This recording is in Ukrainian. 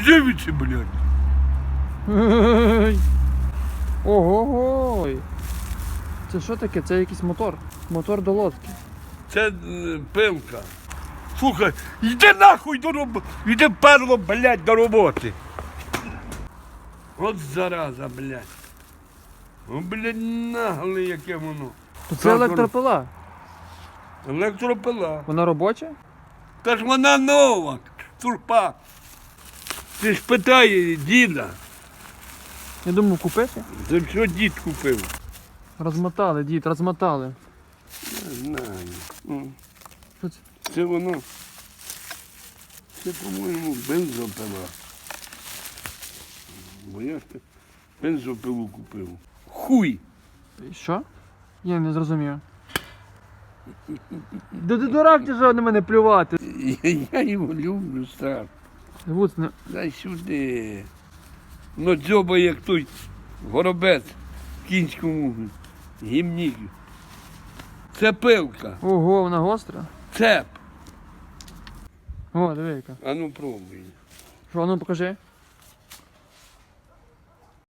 Від блядь. Ой. Ого. Це що таке? Це якийсь мотор. Мотор до лодки. Це е, пилка. Слухай, йди нахуй до роботи. Йди перло, блядь, до роботи. От зараза, блядь. О, блядь, нагле яке воно. То це електропила. Електропила. Вона робоча? Та ж вона нова, турпа. Ти ж питає діда. Я думав купити. За що дід купив? Розмотали, дід, розмотали. Не знаю. М. Що це? Це воно. Це, по-моєму, бензопила. Бо я ж те- бензопилу купив. Хуй! Що? Я не зрозумів. Да ти дурак ти що на мене плювати? Я, я його люблю, страшно. Гуц, на... Дай сюди. Ну дзьоба, як той горобець в кінському гімні. Це пилка, Ого, вона гостра. цеп. О, диви яка. А ну пробуй. Що, ну покажи.